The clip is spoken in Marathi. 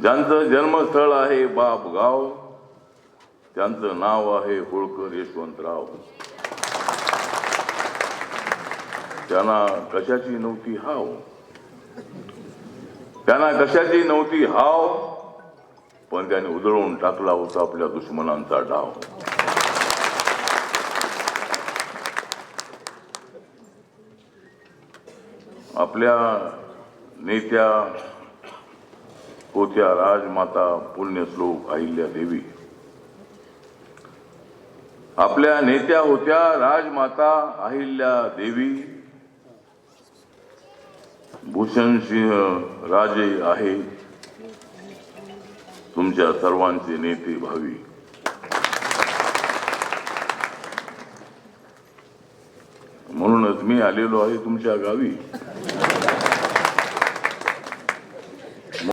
ज्यांचं जन्मस्थळ आहे बापगाव त्यांचं नाव आहे होळकर यशवंतराव. त्यांना कशाची नव्हती हाव? त्यांना कशाची नव्हती हाव? पण त्याने उधळून टाकला होता आपल्या दुश्मनांचा डाव. आपल्या नेत्या होत्या राजमाता पुण्यश्लोक अहिल्या देवी. आपल्या नेत्या होत्या राजमाता अहिल्या देवी. भूषण सिंह राजे आहे. तुमच्या सर्वांचे नेते भावी. म्हणूनच मी आलेलो आहे तुमच्या गावी.